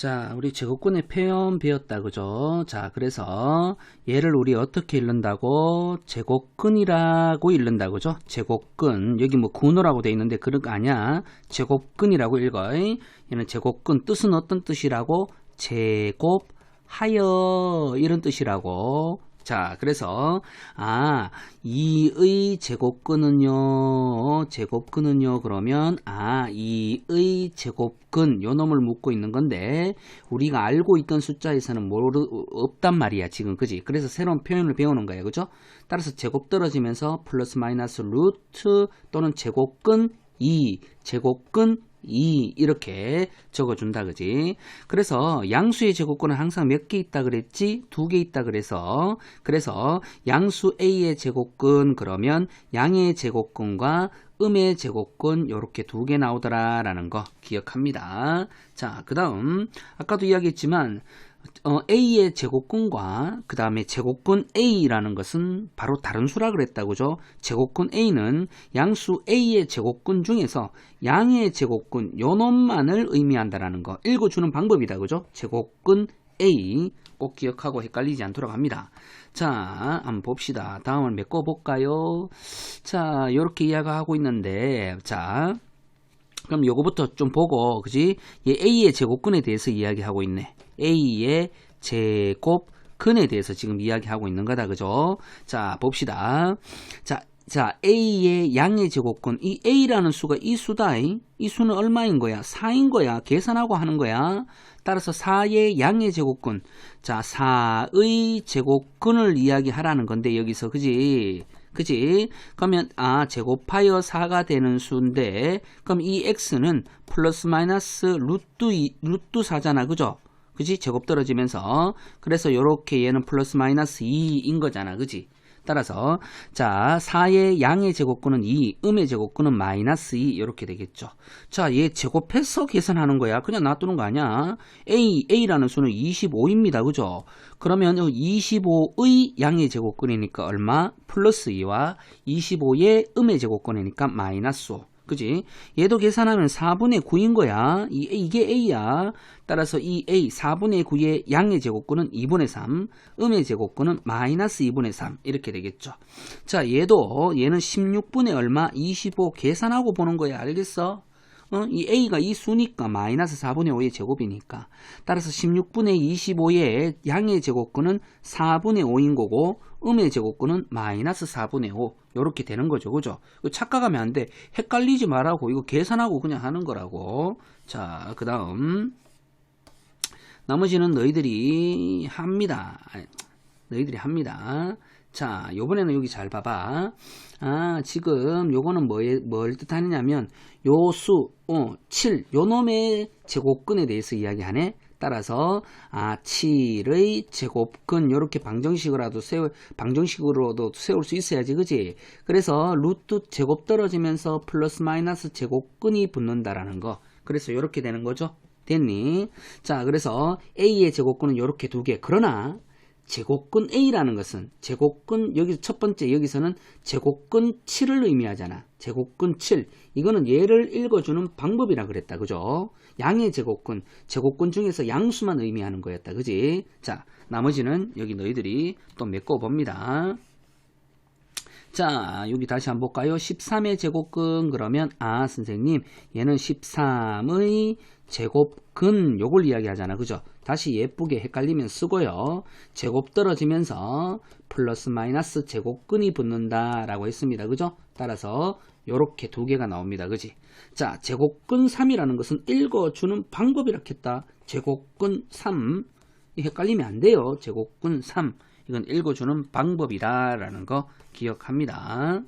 자, 우리 제곱근의 표현 배웠다, 그죠? 자, 그래서 얘를 우리 어떻게 읽는다고? 제곱근이라고 읽는다, 그죠? 제곱근. 여기 뭐 군호라고 돼 있는데 그런 거 아니야. 제곱근이라고 읽어. 얘는 제곱근. 뜻은 어떤 뜻이라고? 제곱하여. 이런 뜻이라고. 자, 그래서 아, 이의 제곱근은요. 제곱근은요. 그러면 아, 이의 제곱근 요 놈을 묻고 있는 건데 우리가 알고 있던 숫자에서는 모르 없단 말이야, 지금. 그지? 그래서 새로운 표현을 배우는 거예요. 그죠? 따라서 제곱 떨어지면서 플러스 마이너스 루트 또는 제곱근 2, 제곱근 2 이렇게 적어준다 그지? 그래서 양수의 제곱근은 항상 몇 개 있다 그랬지? 두 개 있다 그래서. 그래서 양수 A의 제곱근 그러면 양의 제곱근과 음의 제곱근 이렇게 두 개 나오더라 라는 거 기억합니다. 자 그 다음 아까도 이야기했지만 어, A의 제곱근과 그 다음에 제곱근 A라는 것은 바로 다른 수라 그랬다 그죠? 제곱근 A는 양수 A의 제곱근 중에서 양의 제곱근 요 놈만을 의미한다라는 거 읽어주는 방법이다 그죠? 제곱근 A 꼭 기억하고 헷갈리지 않도록 합니다. 자, 한번 봅시다. 다음을 메꿔 볼까요? 자, 이렇게 이야기하고 있는데 자, 그럼 요거부터 좀 보고 그지? 얘 A의 제곱근에 대해서 이야기하고 있네. A의 제곱 근에 대해서 지금 이야기하고 있는 거다. 그죠? 자, 봅시다. 자, 자, A의 양의 제곱근. 이 A라는 수가 이 수다. 이 수는 얼마인 거야? 4인 거야. 계산하고 하는 거야. 따라서 4의 양의 제곱근. 자, 4의 제곱근을 이야기하라는 건데 여기서 그지? 그지? 그러면 아 제곱하여 4가 되는 수인데 그럼 이 x는 플러스 마이너스 루트 2, 루트 4잖아. 그죠? 그지? 제곱 떨어지면서 그래서 요렇게 얘는 플러스 마이너스 2인 거잖아. 그지? 따라서 자 4의 양의 제곱근은 2, 음의 제곱근은 마이너스 2 이렇게 되겠죠. 자, 얘 제곱해서 계산하는 거야. 그냥 놔두는 거 아니야. A, A라는 수는 25입니다. 그죠? 그러면 25의 양의 제곱근이니까 얼마? 플러스 2와 25의 음의 제곱근이니까 마이너스 5. 그지? 얘도 계산하면 4분의 9인 거야. 이, 이게 A야. 따라서 이 A 4분의 9의 양의 제곱근은 2분의 3, 음의 제곱근은 마이너스 2분의 3 이렇게 되겠죠. 자, 얘도 얘는 16분의 얼마? 25 계산하고 보는 거야. 알겠어? 어? 이 A가 이 수니까 마이너스 4분의 5의 제곱이니까. 따라서 16분의 25의 양의 제곱근은 4분의 5인 거고 음의 제곱근은 마이너스 4분의 5 이렇게 되는 거죠. 그죠? 착각하면 안 돼. 헷갈리지 말라고. 이거 계산하고 그냥 하는 거라고. 자 그 다음. 나머지는 너희들이 합니다 너희들이 합니다 자, 요번에는 여기 잘 봐봐. 아, 지금 요거는 뭐, 뭘 뜻하느냐면, 요 수, 어, 7, 요 놈의 제곱근에 대해서 이야기하네. 따라서, 아, 7의 제곱근, 요렇게 방정식으로도 세울, 방정식으로도 세울 수 있어야지, 그지? 그래서, 루트 제곱 떨어지면서 플러스 마이너스 제곱근이 붙는다라는 거. 그래서 요렇게 되는 거죠. 됐니? 자, 그래서 A의 제곱근은 요렇게 두 개. 그러나, 제곱근 A라는 것은 제곱근 여기서 첫 번째 여기서는 제곱근 7을 의미하잖아. 제곱근 7. 이거는 얘를 읽어주는 방법이라 그랬다. 그죠? 양의 제곱근, 제곱근 중에서 양수만 의미하는 거였다. 그지? 자, 나머지는 여기 너희들이 또 메꿔 봅니다. 자, 여기 다시 한번 볼까요? 13의 제곱근 그러면 아, 선생님, 얘는 13의 제곱근 요걸 이야기하잖아. 그죠? 다시 예쁘게 헷갈리면 쓰고요. 제곱 떨어지면서 플러스 마이너스 제곱근이 붙는다 라고 했습니다. 그죠? 따라서 요렇게 두 개가 나옵니다. 그지? 자, 제곱근 3이라는 것은 읽어주는 방법이라 했다. 제곱근 3. 헷갈리면 안 돼요. 제곱근 3. 이건 읽어주는 방법이다 라는 거 기억합니다.